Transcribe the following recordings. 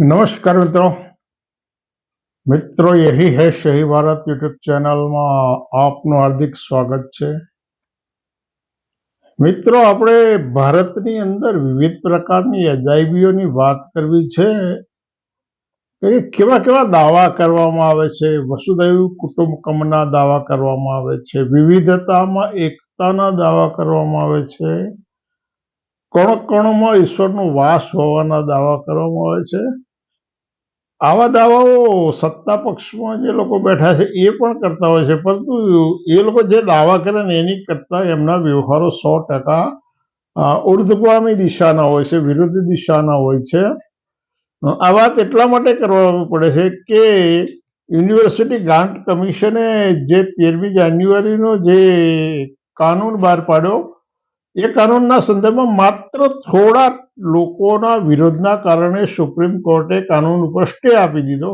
નમસ્કાર મિત્રો. મિત્રો, યહી હૈ શહી ભારત યુટ્યુબ ચેનલમાં આપનું હાર્દિક સ્વાગત છે. મિત્રો, આપણે ભારતની અંદર વિવિધ પ્રકારની અજાયબીઓની વાત કરવી છે. કે કેવા કેવા દાવા કરવામાં આવે છે વસુદૈવ કુટુંબકમના દાવા કરવામાં આવે છે, વિવિધતામાં એકતાના દાવા કરવામાં આવે છે કણ કણમાં ઈશ્વરનો વાસ હોવાના દાવા કરવામાં આવે છે. આવા દાવાઓ સત્તા પક્ષમાં જે લોકો બેઠા છે, એ પણ કરતા હોય છે. પરંતુ એ લોકો જે દાવા કરે ને, એની કરતાં એમના વ્યવહારો સો ટકા ઉર્ધ્વગામી દિશાના હોય છે, વિરુદ્ધ દિશાના હોય છે. આ વાત એટલા માટે કરવા પડે છે કે યુનિવર્સિટી ગ્રાન્ટ કમિશને જે તેરમી જાન્યુઆરીનો જે કાનૂન બહાર પાડ્યો, એ કાનૂનના સંદર્ભમાં માત્ર થોડા લોકોના વિરોધના કારણે સુપ્રીમ કોર્ટે કાનૂન ઉપર સ્ટે આપી દીધો.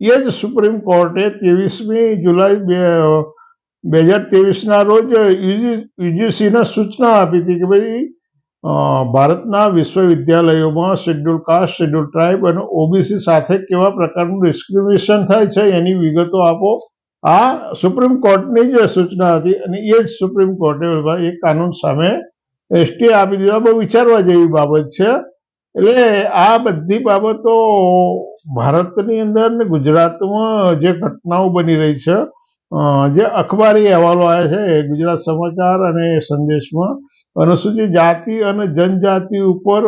એ જ સુપ્રીમ કોર્ટે ત્રેવીસમી જુલાઈ બે બે હજાર ત્રેવીસના રોજ યુજીસીને સૂચના આપી હતી કે ભાઈ ભારતના વિશ્વવિદ્યાલયોમાં શેડ્યુલ કાસ્ટ, શેડ્યુલ ટ્રાઇબ અને ઓબીસી સાથે કેવા પ્રકારનું ડિસ્ક્રિમિનેશન થાય છે એની વિગતો આપો. આ સુપ્રીમ કોર્ટની જ સૂચના હતી અને એ જ સુપ્રીમ કોર્ટે એ કાનૂન સામે સ્ટે આપી દીધો. બહુ વિચારવા જેવી બાબત છે. એટલે આ બધી બાબતો ભારતની અંદર ને ગુજરાતમાં જે ઘટનાઓ બની રહી છે જે અખબારી અહેવાલો આવ્યા છે ગુજરાત સમાચાર અને સંદેશમાં. અનુસૂચિત જાતિ અને જનજાતિ ઉપર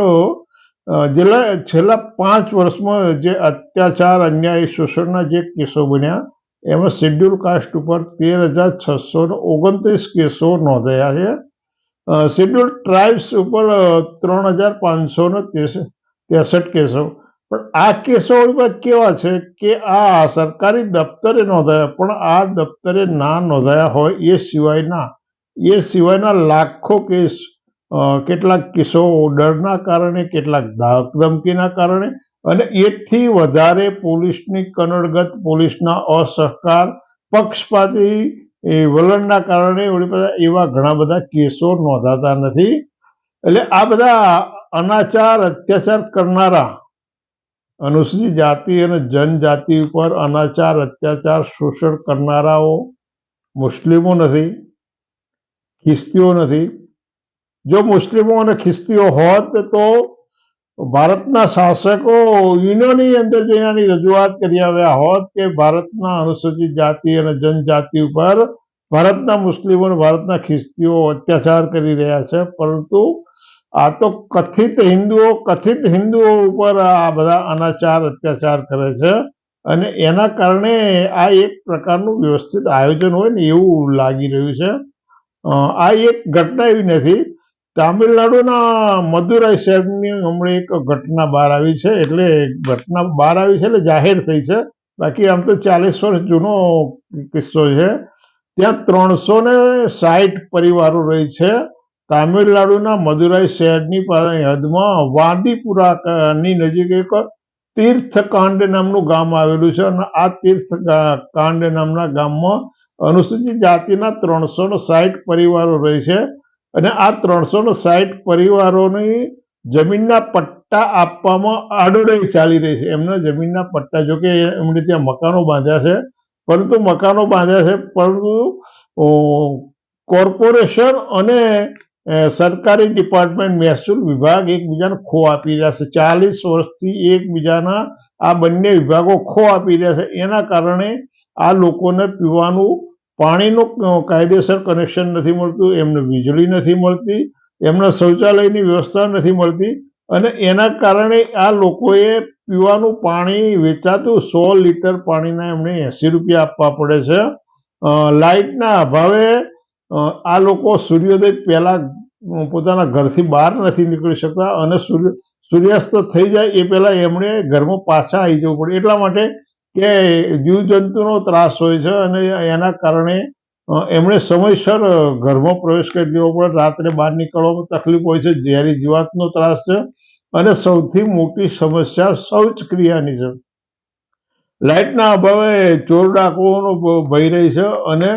જેલા છેલ્લા પાંચ વર્ષમાં જે અત્યાચાર, અન્યાય, શોષણના જે કેસો બન્યા, એમાં શેડ્યુલ કાસ્ટ ઉપર તેર હજાર છસો ઓગણત્રીસ કેસો નોંધાયા છે. શેડ્યુલ ટ્રાઇબ્સ ઉપર ત્રણ હજાર પાંચસો ને ત્રેસઠ કેસો. પણ આ કેસો કેવા છે કે આ સરકારી દફતરે નોંધાયા, પણ આ દફતરે ના નોંધાયા હોય એ સિવાયના એ સિવાયના લાખો કેસ કેટલાક કેસો ડરના કારણે, કેટલાક ધમકીના કારણે, અને એકથી વધારે પોલીસની કનડગત પોલીસના અસહકાર પક્ષપાતી એ વલણના કારણે વળી એવા ઘણા બધા કેસો નોંધાતા નથી. એટલે આ બધા અનાચાર, અત્યાચાર કરનારા અનુસૂચિત જાતિ અને જનજાતિ ઉપર અનાચાર, અત્યાચાર શોષણ કરનારાઓ મુસ્લિમો નથી, ખ્રિસ્તીઓ નથી. જો મુસ્લિમો અને ખ્રિસ્તીઓ હોત તો ભારતના શાસકો યુનિયનની અંદર જેનાની રજૂઆત કરી આવ્યા હોત કે ભારતના અનુસૂચિત જાતિ અને જનજાતિ ઉપર ભારતના મુસ્લિમો ભારતના ખ્રિસ્તીઓ અત્યાચાર કરી રહ્યા છે, પરંતુ આ તો કથિત હિન્દુઓ કથિત હિન્દુઓ ઉપર આ બધા અનાચાર, અત્યાચાર કરે છે અને એના કારણે આ એક પ્રકારનું વ્યવસ્થિત આયોજન હોય ને એવું લાગી રહ્યું છે. આ એક ઘટના એવી નથી તામિલનાડુના મદુરાઈ શહેરની હમણાં એક ઘટના બહાર આવી છે. એટલે ઘટના બહાર આવી છે એટલે જાહેર થઈ છે. બાકી આમ તો ચાલીસ વર્ષ જૂનો કિસ્સો છે. ત્યાં ત્રણસો ને સાઠ પરિવારો રહી છે. તામિલનાડુના મદુરાઈ શહેરની હદમાં વાદીપુરા ની નજીક એક તીર્થકાંડ નામનું ગામ આવેલું છે અને આ તીર્થ કાંડ નામના ગામમાં અનુસૂચિત જાતિના ત્રણસો ને સાઠ પરિવારો રહે છે. અને આ ત્રણસો ને સાઠ પરિવારોની જમીનના પટ્ટા આપવામાં આડોડાઈ ચાલી રહી છે. એમના જમીનના પટ્ટા જો કે એમણે ત્યાં મકાનો બાંધ્યા છે, પરંતુ મકાનો બાંધ્યા છે, પરંતુ કોર્પોરેશન અને સરકારી ડિપાર્ટમેન્ટ મહેસૂલ વિભાગ એકબીજાને ખો આપી રહ્યા છે. ચાલીસ વર્ષથી એકબીજાના આ બંને વિભાગો ખો આપી રહ્યા છે. એના કારણે આ લોકોને પીવાનું પાણીનું કાયદેસર કનેક્શન નથી મળતું, એમને વીજળી નથી મળતી, એમના શૌચાલયની વ્યવસ્થા નથી મળતી અને એના કારણે આ લોકોએ પીવાનું પાણી વેચાતું સો લીટર પાણીના એમને એંસી રૂપિયા આપવા પડે છે. લાઇટના અભાવે આ લોકો સૂર્યોદય પહેલાં પોતાના ઘરથી બહાર નથી નીકળી શકતા અને સૂર્ય, સૂર્યાસ્ત થઈ જાય એ પહેલાં એમણે ઘરમાં પાછા આવી જવું પડે. એટલા માટે કે જીવજંતુનો ત્રાસ હોય છે અને એના કારણે એમણે સમયસર ઘરમાં પ્રવેશ કરી દેવો પડે રાત્રે બહાર નીકળવામાં તકલીફ હોય છે. ઝેરી જીવાતનો ત્રાસ છે અને સૌથી મોટી સમસ્યા શૌચક્રિયાની છે. લાઇટના અભાવે ચોર ડાકુઓનો ભય રહી છે અને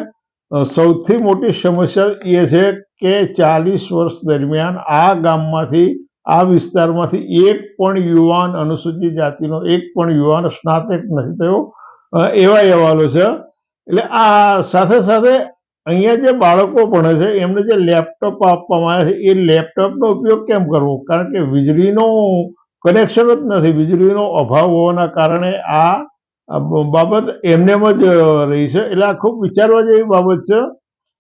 સૌથી મોટી સમસ્યા એ છે કે ચાલીસ વર્ષ દરમિયાન આ ગામમાંથી આ વિસ્તારમાંથી એક પણ યુવાન અનુસૂચિત જાતિનો, એક પણ યુવાન સ્નાતક નથી થયો. એવા અહેવાલો છે. એટલે આ સાથે સાથે અહીંયા જે બાળકો ભણે છે, એમને જે લેપટોપ આપવામાં આવે છે, એ લેપટોપનો ઉપયોગ કેમ કરવો? કારણ કે વીજળીનું કનેક્શન જ નથી, વીજળીનો અભાવ હોવાના કારણે આ બાબત એમનેમ જ રહી છે. એટલે આ ખૂબ વિચારવા જેવી બાબત છે.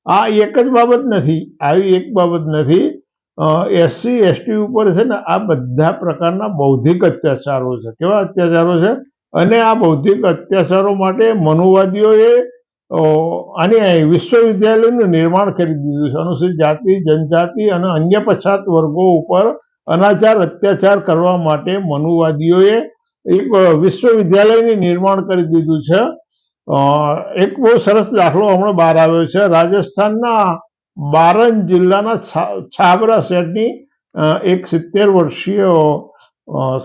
આ એક જ બાબત નથી, આવી એક બાબત નથી. એસસી એસટી ઉપર છે ને આ બધા પ્રકારના બૌદ્ધિક અત્યાચારો છે. કેવા અત્યાચારો છે? અને આ બૌદ્ધિક અત્યાચારો માટે મનુવાદીઓએ આની વિશ્વવિદ્યાલયનું નિર્માણ કરી દીધું છે. અનુસૂચિત જાતિ, જનજાતિ અને અન્ય પછાત વર્ગો ઉપર અનાચાર, અત્યાચાર કરવા માટે મનુવાદીઓએ એક વિશ્વવિદ્યાલયનું નિર્માણ કરી દીધું છે. એક બહુ સરસ દાખલો હમણાં બહાર આવ્યો છે. રાજસ્થાનના બારન જિલ્લાના છાબરા શહેરની એક સિત્તેર વર્ષીય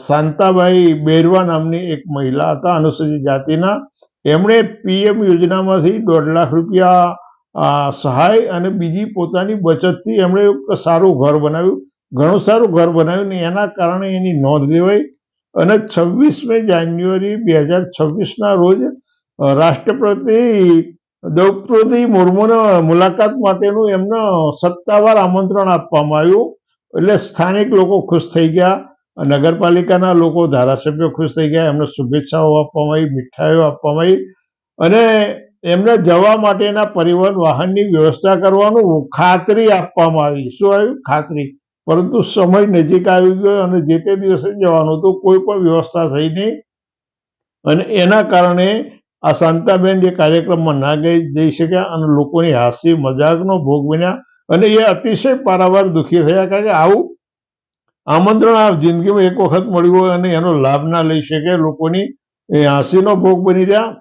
શાંતાબાઈ બેરવા નામની એક મહિલા હતા, અનુસૂચિત જાતિના. એમણે પીએમ યોજનામાંથી દોઢ લાખ રૂપિયા સહાય અને બીજી પોતાની બચતથી એમણે સારું ઘર બનાવ્યું. ઘણું સારું ઘર બનાવ્યું ને એના કારણે એની નોંધ લેવાઈ. અને છવ્વીસમી જાન્યુઆરી બે હજાર છવ્વીસના રોજ રાષ્ટ્રપતિ દ્રૌપદી મુર્મુને મુલાકાત માટેનું એમને સત્તાવાર આમંત્રણ આપવામાં આવ્યું. એટલે સ્થાનિક લોકો ખુશ થઈ ગયા, નગરપાલિકાના લોકો, ધારાસભ્યો ખુશ થઈ ગયા, એમને શુભેચ્છાઓ આપવામાં આવી, મીઠાઈઓ આપવામાં આવી અને એમને જવા માટેના પરિવહન વાહનની વ્યવસ્થા કરવાનું ખાતરી આપવામાં આવી. શું આવ્યું? ખાતરી. પરંતુ સમય નજીક આવી ગયો અને જે તે દિવસે જવાનું હતું, કોઈ પણ વ્યવસ્થા થઈ નહીં. અને એના કારણે આ શાંતાબેન જે કાર્યક્રમમાં ના ગઈ, જઈ શક્યા અને લોકોની હાસી, મજાકનો ભોગ બન્યા અને એ અતિશય પારાવાર દુઃખી થયા કારણ કે આવું આમંત્રણ આ જિંદગીમાં એક વખત મળ્યું હોય અને એનો લાભ ના લઈ શકે લોકોની એ હાંસીનો ભોગ બની રહ્યા.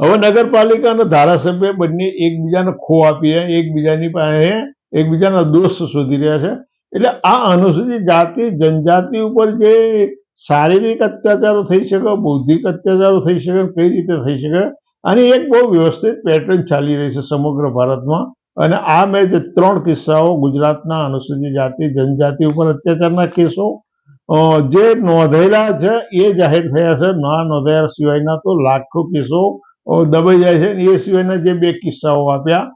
હવે નગરપાલિકા અને ધારાસભ્ય બંને એકબીજાને ખો આપી રહ્યા એકબીજાની પાસે એકબીજાના દોષ શોધી રહ્યા છે. એટલે આ અનુસૂચિત જાતિ, જનજાતિ ઉપર જે શારીરિક અત્યાચારો થઈ શકે, બૌદ્ધિક અત્યાચારો થઈ શકે, કઈ રીતે થઈ શકે? આની એક બહુ વ્યવસ્થિત પેટર્ન ચાલી રહી છે સમગ્ર ભારતમાં. અને આ મેં જે ત્રણ કિસ્સાઓ ગુજરાતના અનુસૂચિત જાતિ, જનજાતિ ઉપર અત્યાચારના કેસો જે નોંધાયેલા છે, એ જાહેર થયા છે. ના નોંધાયા સિવાયના તો લાખો કેસો દબાઈ જાય છે. એ સિવાયના જે બે કિસ્સાઓ આપ્યા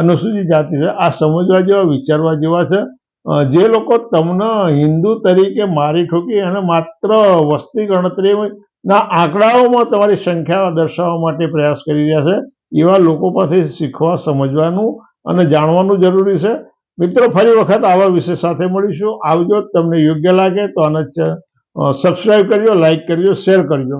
અનુસૂચિત જાતિ છે, આ સમજવા જેવા, વિચારવા જેવા છે. જે લોકો તમને હિન્દુ તરીકે મારી ઠોકી અને માત્ર વસ્તી ગણતરીના આંકડાઓમાં તમારી સંખ્યા દર્શાવવા માટે પ્રયાસ કરી રહ્યા છે, એવા લોકો પાસેથી શીખવા, સમજવાનું અને જાણવાનું જરૂરી છે. મિત્રો, ફરી વખત આવા વિષય સાથે મળીશું. આવજો, તમને યોગ્ય લાગે તો આને સબસ્ક્રાઈબ કરજો લાઈક કરજો શેર કરજો.